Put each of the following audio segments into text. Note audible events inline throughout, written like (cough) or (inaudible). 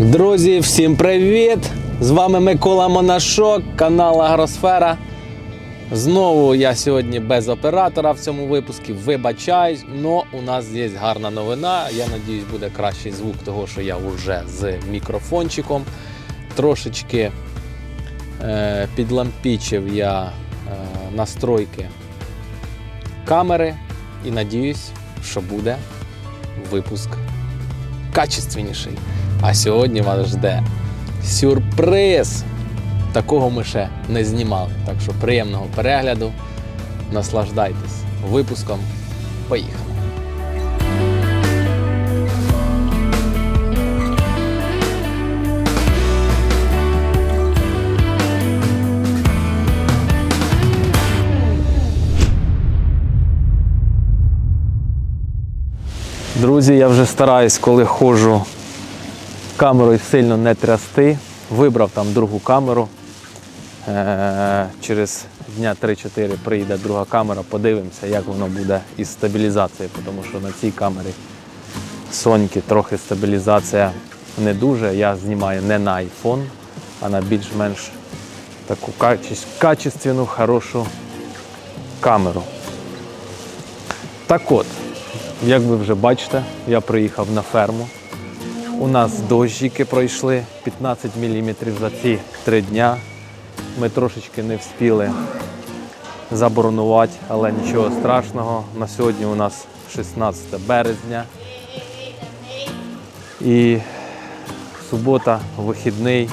Друзі, всім привіт! З вами Микола Монашок, канал Агросфера. Знову я сьогодні без оператора в цьому випуску. Вибачаюсь, але у нас є гарна новина. Я надіюсь, буде кращий звук, того що я вже з мікрофончиком. Трошечки е, підлампічив я е, настройки камери і надіюсь, що буде випуск качественніший. А сьогодні вас жде сюрприз. Такого ми ще не знімали. Так що приємного перегляду. Наслаждайтесь випуском. Поїхали! Друзі, я вже стараюсь, коли ходжу камерою сильно не трясти. Вибрав там другу камеру. Е, Через дня 3-4 прийде друга камера, подивимося, як воно буде із стабілізацією, тому що на цій камері Соньки трохи стабілізація не дуже. Я знімаю не на iPhone, а на більш-менш таку качественну, хорошу камеру. Так от, як ви вже бачите, я приїхав на ферму. У нас дощики пройшли 15 мм за ці три дня. Ми трошечки не встигли заборонувати, але нічого страшного. На сьогодні у нас 16 березня. І субота, вихідний,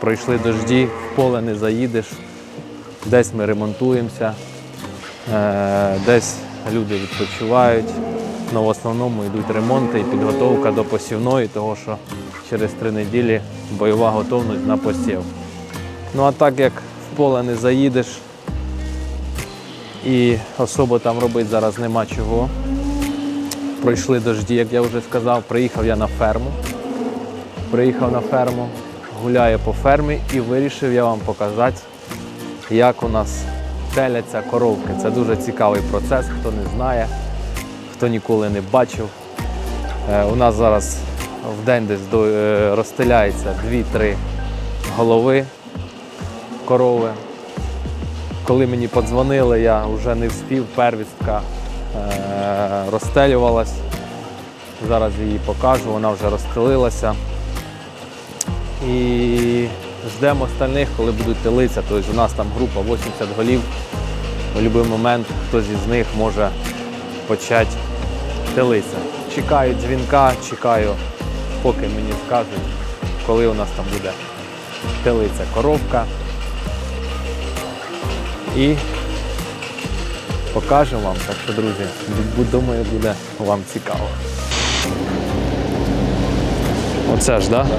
пройшли дожді, в поле не заїдеш, десь ми ремонтуємося, е, десь люди відпочивають. Але в основному йдуть ремонти і підготовка до посівної, того що через три неділі бойова готовність на посів. Ну а так як в поле не заїдеш і особо там робити зараз нема чого. Пройшли дожді, як я вже сказав, приїхав я на ферму. Приїхав на ферму, гуляю по фермі і вирішив я вам показати, як у нас теляться коровки. Це дуже цікавий процес, хто не знає, хто ніколи не бачив. Е, У нас зараз в день десь е, розстеляється 2-3 голови корови. Коли мені подзвонили, я вже не вспів, первістка е, розстелювалась. Зараз її покажу, вона вже розстелилася. І ждемо остальних, коли будуть телиця. Тобто у нас там група 80 голів. В будь-який момент хтось із них може почати телиця. Чекаю дзвінка, чекаю, поки мені скажуть, коли у нас там буде телиця коровка. І покажемо вам. Так що, друзі, думаю, буде вам цікаво. Оце ж, так? Да?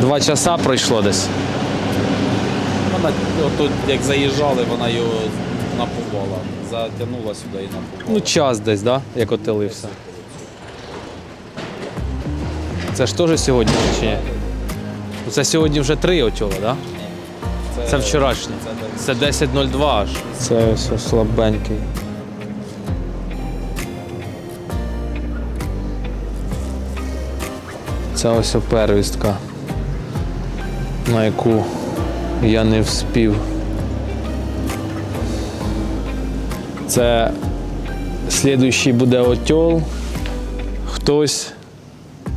Два часа пройшло десь. Вона отут, як заїжджали, вона його напувала. Затягнула сюди і напувала. Ну, час десь, да? як отелився. Це ж теж сьогодні чи ні? Ну, Це сьогодні вже три отьола, так? Да? Це вчорашнє. Це 10.02 аж. Це ось слабенький. Це ось первістка, на яку я не вспів. Це слідуючий буде отьол. Хтось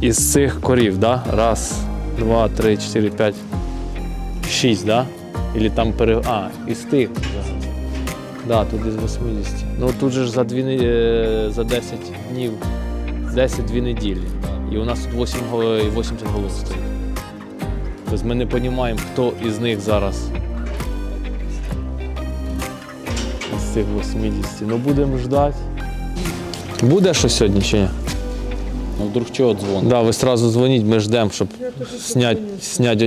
із цих корів, да? Раз, два, три, чотири, п'ять, шість, да? Или там пере... А, із тих. Да, тут із 80. Ну тут же ж за, дві, за 10 днів, 10-2 неділі. І у нас тут 8, 80 голов стоїть. Тобто ми не розуміємо, хто із них зараз. З цих 80. Ну будемо ждати. Буде щось сьогодні чи ні? Ну вдруг чого дзвонить? Да, ви одразу дзвоніть, ми ждемо, щоб зняти снять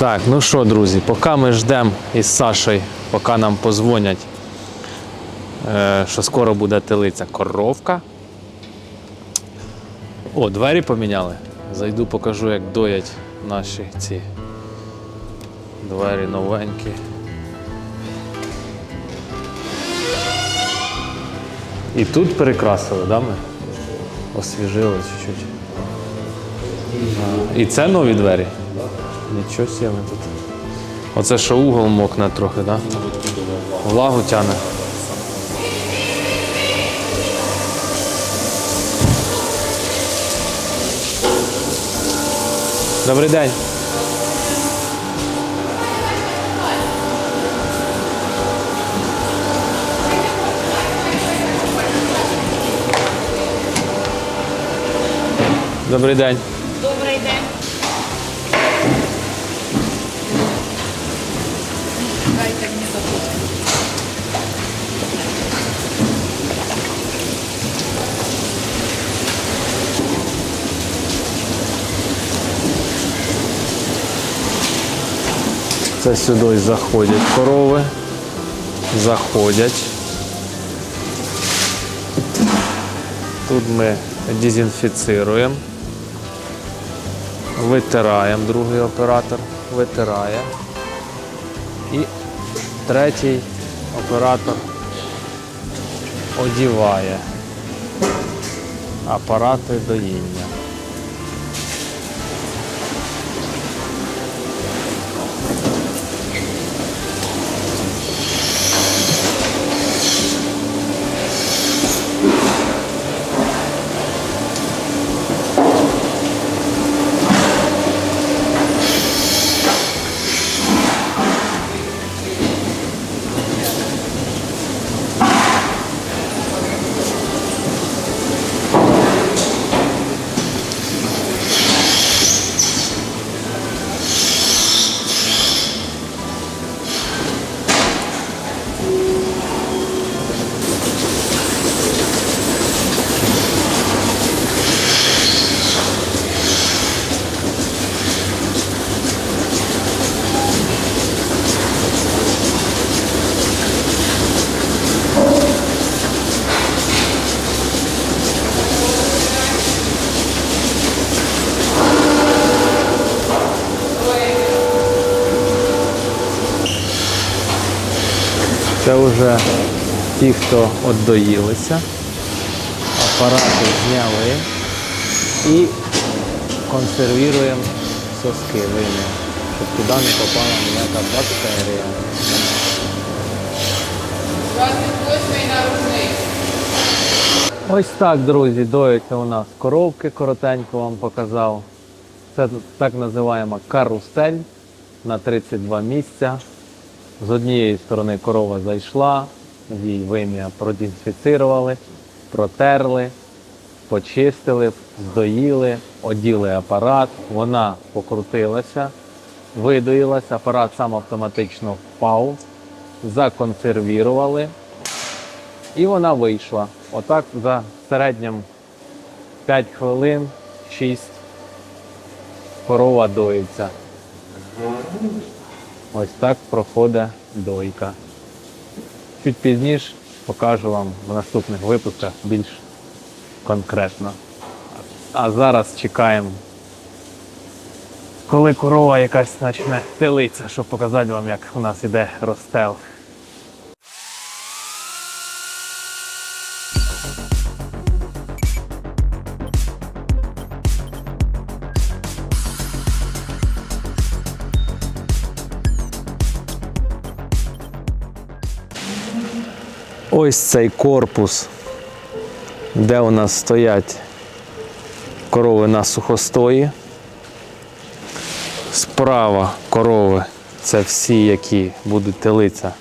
Так, ну що, друзі, поки ми ждемо із Сашою, поки нам позвонять е, що скоро буде телиця коровка. О, двері поміняли. Зайду, покажу, як доять наші ці двері новенькі. І тут перекрасили, да, ми? Освіжили чуть-чуть. І це нові двері? Нічого ми тут. Оце що угол мокне трохи? Да? Влагу тяне. Добрий день. Добрий день. Це сюди заходять корови. Заходять. Тут ми дезінфіцируємо. Витираємо, другий оператор витирає. І третій оператор одіває апарати доїння. Це вже ті, хто отдоїлися, апарати зняли і консервуємо соски виймемо, щоб туди не попала ніяка бактерія. 28 наружний. Ось так, друзі, доїться у нас коровки, коротенько вам показав. Це так називаємо карусель на 32 місця. З однієї сторони корова зайшла, її вим'я продезінфіцирували, протерли, почистили, здоїли, оділи апарат, вона покрутилася, видоїлася, апарат сам автоматично впав, законсервірували і вона вийшла. Отак за середнім 5 хвилин, 6 корова доїться. Ось так проходить дойка. Чуть пізніше покажу вам в наступних випусках більш конкретно. А зараз чекаємо, коли корова якась почне телиться, щоб показати вам, як у нас іде розстел. Ось цей корпус, де у нас стоять корови на сухостої. Справа корови це всі, які будуть телитися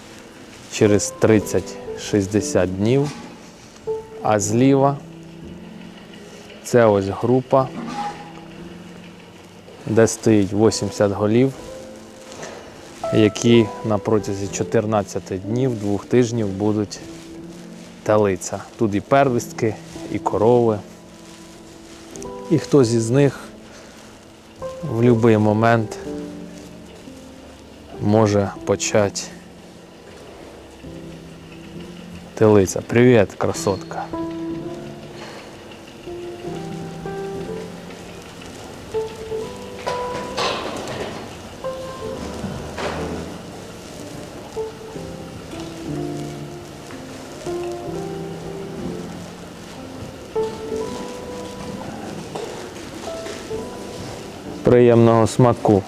через 30-60 днів. А зліва це ось група, де стоїть 80 голів, які на протязі 14 днів, двох тижнів будуть телиця. Тут і первістки, і корови. І хтось із них в будь-який момент може почати Телиця, привіт, красотка. Приємного смаку.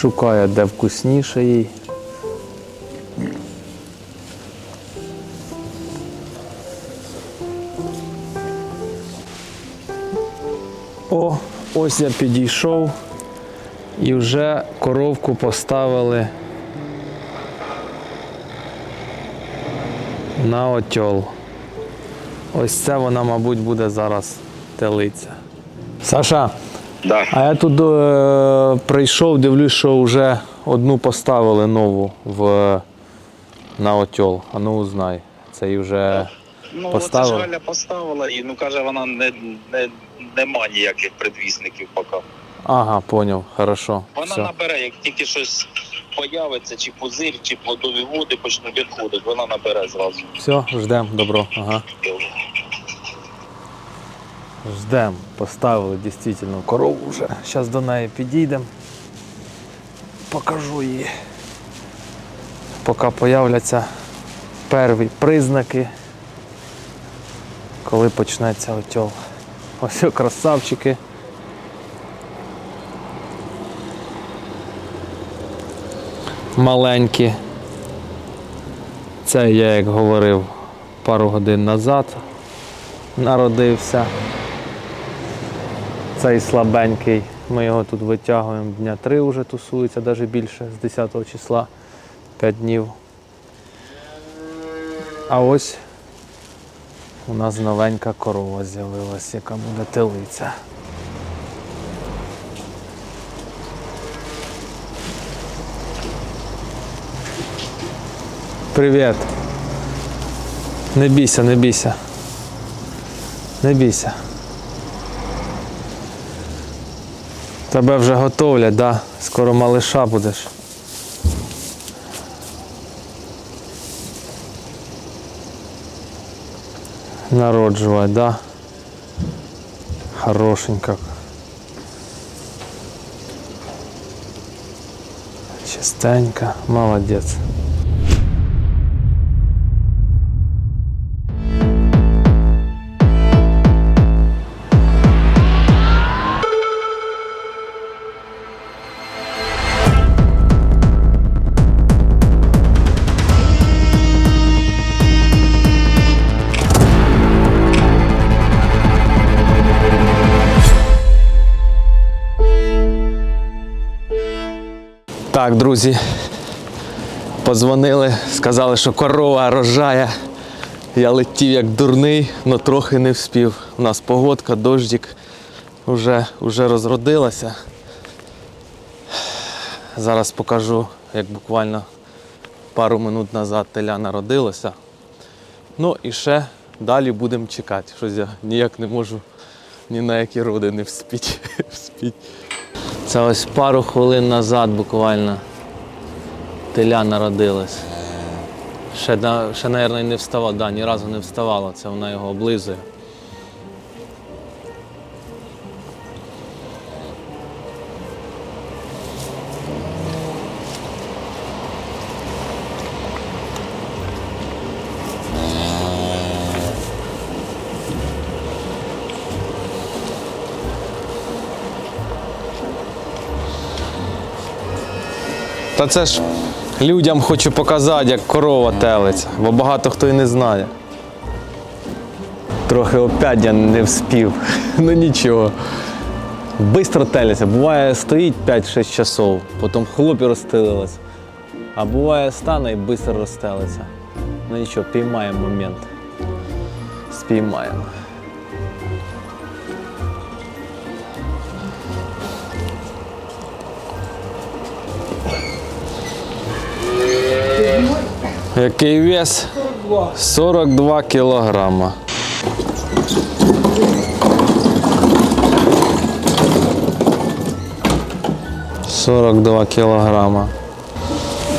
Шукає, де вкусніше їй. О, ось я підійшов і вже коровку поставили на отьол. Ось це вона, мабуть, буде зараз телиця. Саша, Да. а я тут е, прийшов, дивлюсь, що вже одну поставили нову в, на отьол. А ну узнай. Це і вже Ну, Поставила? це Галя поставила і ну каже, вона не, не, нема ніяких предвісників поки. Ага, поняв, хорошо. Вона Все. набере, як тільки щось появиться, чи пузир, чи плодові води почнуть відходити, вона набере зразу. Все, ждемо, добро. Ага. Ждемо. Поставили дійсно корову вже. Зараз до неї підійдемо. Покажу її. Поки появляться перві признаки, коли почнеться отьол. Ось красавчики. Маленькі. Це я, як говорив, пару годин назад народився. Цей слабенький. Ми його тут витягуємо дня три вже тусується, навіть більше, з 10 числа 5 днів. А ось у нас новенька корова з'явилась, яка буде телиця. Привіт. Не бійся, не бійся. Не бійся. Тебе вже готовлять, да? Скоро малиша будеш. Народжувати, да? Хорошенька. Чистенька, молодець. Друзі, подзвонили, сказали, що корова рожає. Я летів як дурний, але трохи не вспів. У нас погодка, дождик вже, вже розродилася. Зараз покажу, як буквально пару минут назад теля народилося. Ну і ще далі будемо чекати. Щось я ніяк не можу ні на які роди не вспіть. (laughs) вспіть. Це ось пару хвилин назад буквально теля народилась. Ще, ще мабуть, не вставала, да, ні разу не вставала, це вона його облизує. Та це ж людям хочу показати, як корова телиться, бо багато хто і не знає. Трохи опять я не вспів. (laughs) Ну нічого. Бистро теляться. Буває, стоїть 5-6 часов, потім хлоп і розстелилась. А буває стане і швидко розстелиться. Ну нічого, піймаємо момент. спіймаємо. Який вес? 42 кілограма. Сорок два кілограма.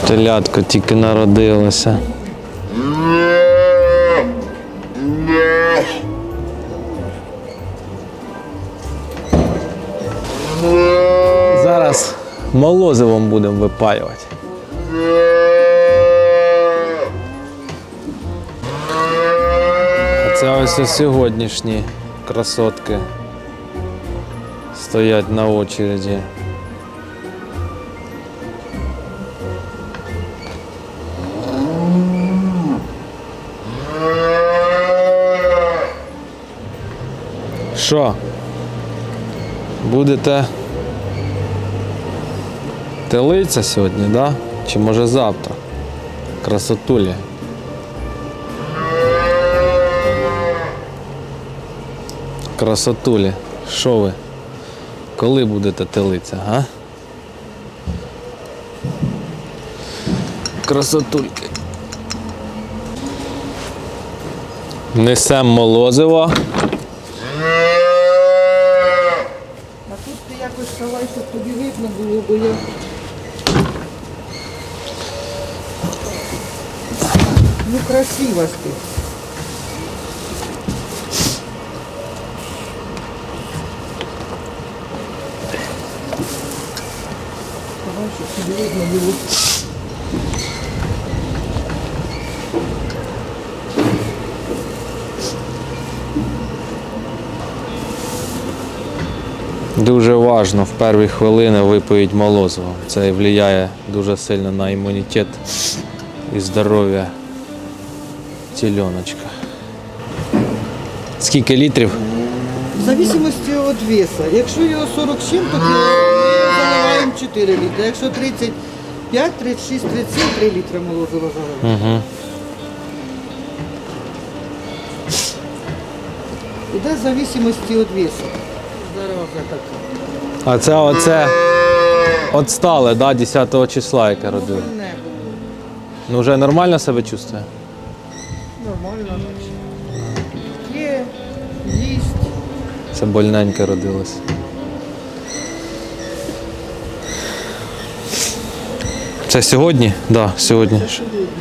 Телятко тільки народилося. Зараз молозивом будемо випаювати. Ось сьогоднішні красотки стоять на очереді. Що? Будете телиця сьогодні, да? Чи може завтра? Красотулі. Красотулі. Що ви? Коли будете телиця, га? Красотульки. Несем молозиво. А тут ти якось ставай, щоб тобі видно було, бо я. Ну красива ж ти. Видно було. Дуже важно в перші хвилини випоїть молозиво. Це впливає дуже сильно на імунітет і здоров'я тіленочка. Скільки літрів? В зависимості від веса. Якщо його 40 чим, то ми заливаємо 4 літри. Якщо 35, 36, 37, 3 літри молозива заливаємо. Угу. Іде в зависимості від веса. Зараз вже так. А це оце отстале, да, 10 числа, яке родили. Небо. Ну вже нормально себе чувствує? Нормально наче. Є, їсть. Це больненьке родилось. Це сьогодні? Да, сьогодні.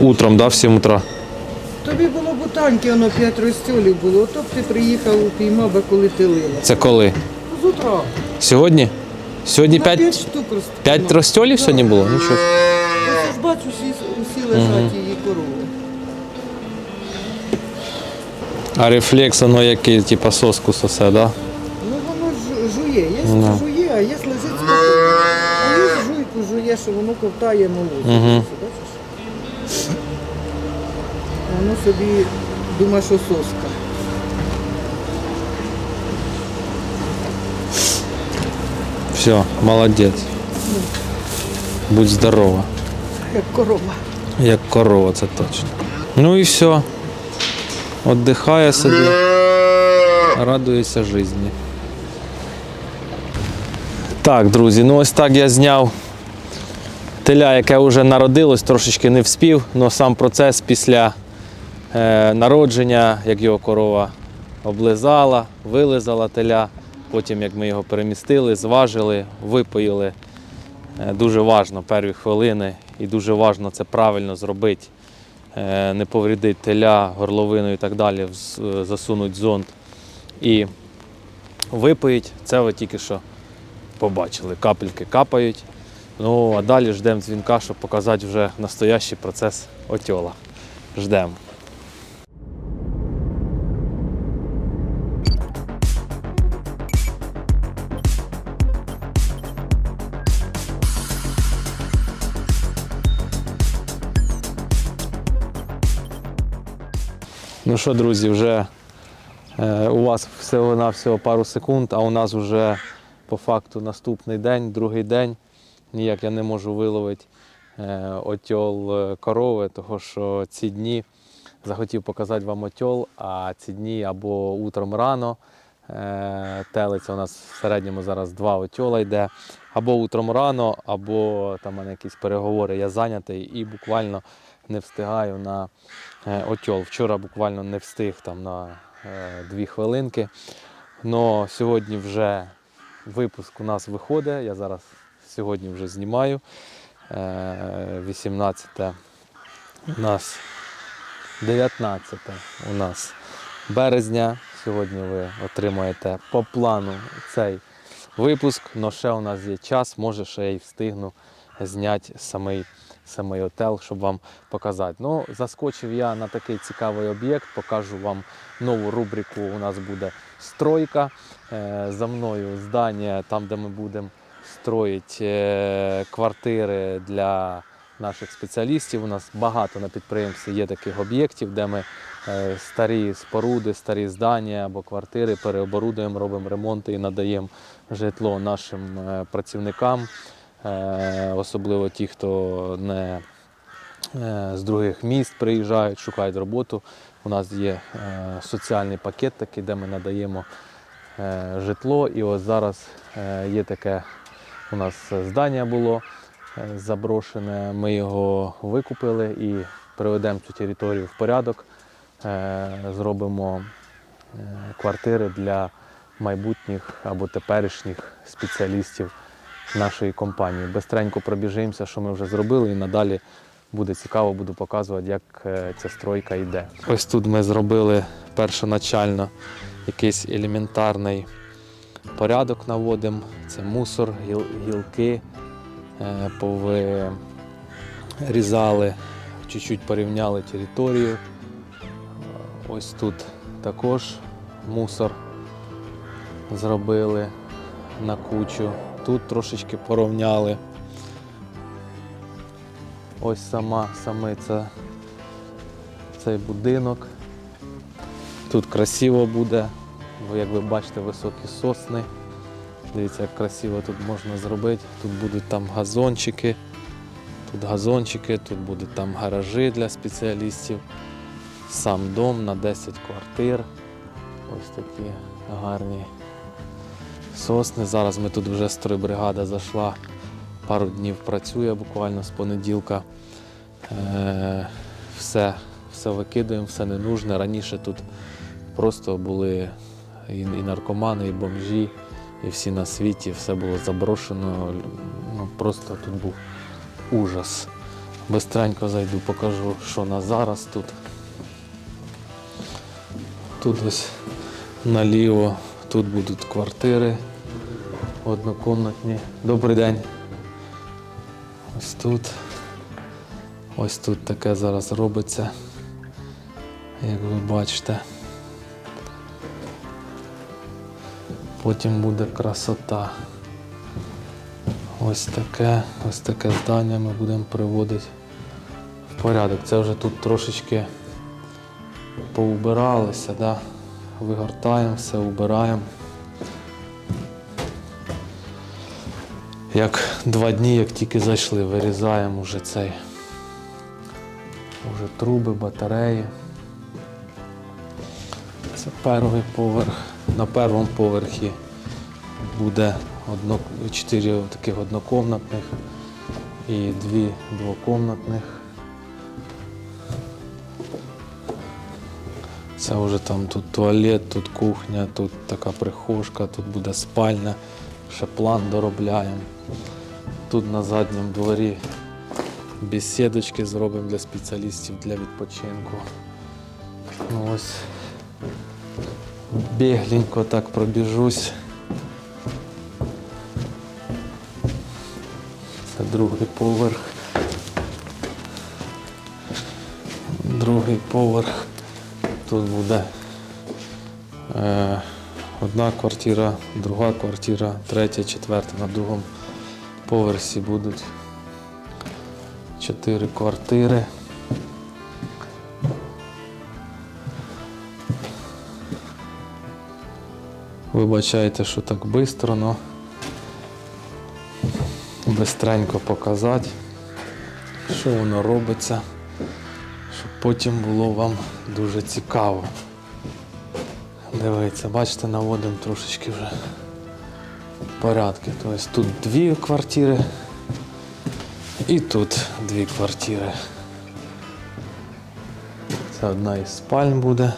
Утром, да, в 7 утра. Тобі було бутанки, воно 5 розтюлів було. Ото б ти приїхав, упіймав би, коли ти лила. Це коли? З утра. Сьогодні? Сьогодні На 5, 5 штук розтюлів. 5 розтьолів сьогодні було? Нічого. Я ж бачу, всі, усі лежать її корови. А рефлекс, воно який, типа соску сосе, да? Ну воно ж жує. Є Ну. жує, а є лежить жує, що воно ковтає молоко. Мгм. Бачиш? Воно собі думає, що соска. Все, молодець. Будь здорова. Як корова. Як корова, це точно. Ну і все. Отдихає собі, радується житті. Так, друзі, ну ось так я зняв теля, яке вже народилось, трошечки не вспів, але сам процес після е, народження, як його корова облизала, вилизала теля, потім як ми його перемістили, зважили, випоїли. Е, Дуже важно перві хвилини і дуже важно це правильно зробити. Е, Не повредити теля, горловину і так далі, засунуть зонд і випоїть. Це ви тільки що побачили. Капельки капають. Ну а далі ждемо дзвінка, щоб показати вже настоящий процес отьола. Ждемо. Ну що, друзі, вже е, у вас всього-навсього пару секунд, а у нас вже по факту наступний день, другий день. Ніяк я не можу виловити е, отьол е, корови, тому що ці дні захотів показати вам отьол, а ці дні або утром рано. е, Телиця у нас в середньому зараз два отьола йде. Або утром рано, або там мене якісь переговори, я зайнятий і буквально не встигаю на отьол. Вчора буквально не встиг там на дві хвилинки. Но сьогодні вже випуск у нас виходить. Я зараз сьогодні вже знімаю. Е, 18 у нас 19 у нас березня. Сьогодні ви отримаєте по плану цей випуск, але ще у нас є час, може ще й встигну зняти самий, самий отел, щоб вам показати. Ну, заскочив я на такий цікавий об'єкт, покажу вам нову рубрику. У нас буде стройка. Е, За мною здання, там, де ми будемо строїти е, квартири для наших спеціалістів. У нас багато на підприємстві є таких об'єктів, де ми е, старі споруди, старі здання або квартири переоборудуємо, робимо ремонти і надаємо житло нашим е, працівникам, особливо ті, хто не з других міст приїжджають, шукають роботу. У нас є соціальний пакет такий, де ми надаємо житло. І ось зараз є таке у нас здання було е, заброшене. Ми його викупили і приведемо цю територію в порядок. Е, Зробимо е, квартири для майбутніх або теперішніх спеціалістів нашої компанії. Бистренько пробіжимося, що ми вже зробили, і надалі буде цікаво, буду показувати, як е, ця стройка йде. Ось тут ми зробили першоначально якийсь елементарний порядок наводимо. Це мусор, гіл- гілки, е, повирізали, чуть-чуть порівняли територію. Ось тут також мусор зробили на кучу. Тут трошечки порівняли. Ось сама, саме це, цей будинок. Тут красиво буде, як ви бачите, високі сосни. Дивіться, як красиво тут можна зробити. Тут будуть там газончики, тут газончики, тут будуть там гаражі для спеціалістів. Сам дом на 10 квартир. Ось такі гарні сосни. Зараз ми тут вже стройбригада зайшла. Пару днів працює буквально з понеділка. Е, все, все викидаємо, все ненужне. Раніше тут просто були і, і наркомани, і бомжі, і всі на світі, все було заброшено. Ну, просто тут був ужас. Бистренько зайду, покажу, що на зараз тут. Тут ось наліво, тут будуть квартири однокомнатні. Добрий день. Ось тут. Ось тут таке зараз робиться, як ви бачите. Потім буде красота. Ось таке, ось таке здання ми будемо приводити в порядок. Це вже тут трошечки поубиралися, да? вигортаємо все, убираємо. Як два дні, як тільки зайшли, вирізаємо вже цей вже труби, батареї. Це перший поверх. На першому поверхі буде одно, чотири таких однокомнатних і дві двокомнатних. Це вже там тут туалет, тут кухня, тут така прихожка, тут буде спальня, ще план доробляємо. Тут на задньому дворі бесідочки зробимо для спеціалістів для відпочинку. Ну, ось бігленько так пробіжусь. Це другий поверх. Другий поверх. Тут буде е, одна квартира, друга квартира, третя, четверта. На другому поверсі будуть чотири квартири. Вибачайте, що так швидко, але бистренько показати, що воно робиться, щоб потім було вам дуже цікаво. Дивіться, бачите, наводимо трошечки вже порядки. Тобто тут дві квартири і тут дві квартири. Це одна із спальн буде.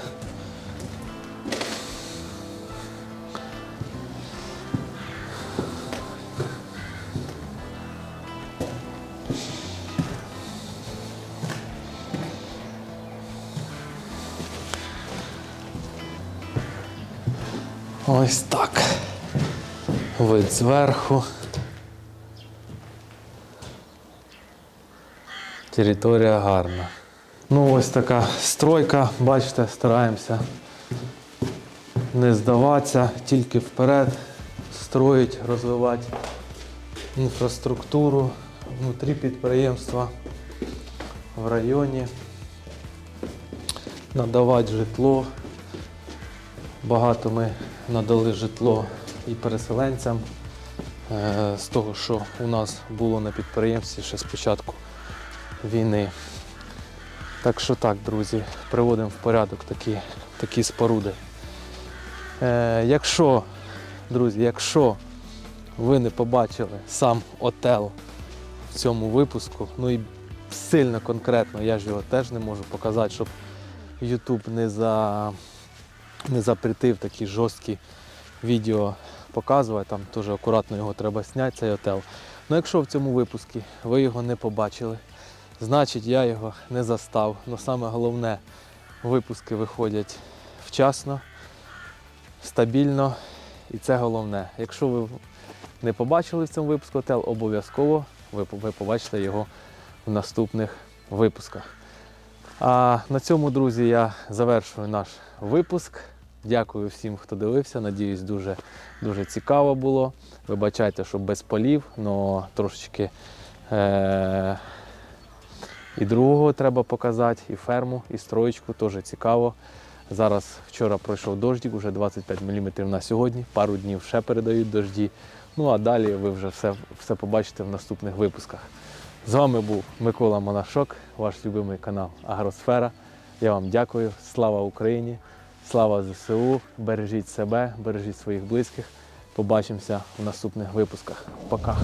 Вид зверху. Територія гарна. Ну, ось така стройка, бачите, стараємося не здаватися, тільки вперед, строїть, розвивати інфраструктуру внутрі підприємства в районі, надавати житло. Багато ми надали житло і переселенцям е, з того, що у нас було на підприємстві ще з початку війни. Так що так, друзі, приводимо в порядок такі, такі споруди. Е, якщо, друзі, якщо ви не побачили сам отел в цьому випуску, ну і сильно конкретно, я ж його теж не можу показати, щоб YouTube не, за, не запретив такі жорсткі відео показувати, там теж акуратно його треба зняти, цей отел. Ну якщо в цьому випуску ви його не побачили, значить я його не застав. Ну саме головне, випуски виходять вчасно, стабільно, і це головне. Якщо ви не побачили в цьому випуску отел, обов'язково ви побачите його в наступних випусках. А на цьому, друзі, я завершую наш випуск. Дякую всім, хто дивився. Надіюсь, дуже, дуже цікаво було. Вибачайте, що без полів, але трошечки е- і другого треба показати, і ферму, і строєчку теж цікаво. Зараз вчора пройшов дождик, вже 25 мм на сьогодні. Пару днів ще передають дожді. Ну а далі ви вже все, все побачите в наступних випусках. З вами був Микола Монашок, ваш любимий канал Агросфера. Я вам дякую. Слава Україні! Слава ЗСУ! Бережіть себе, бережіть своїх близьких. Побачимося в наступних випусках. Пока!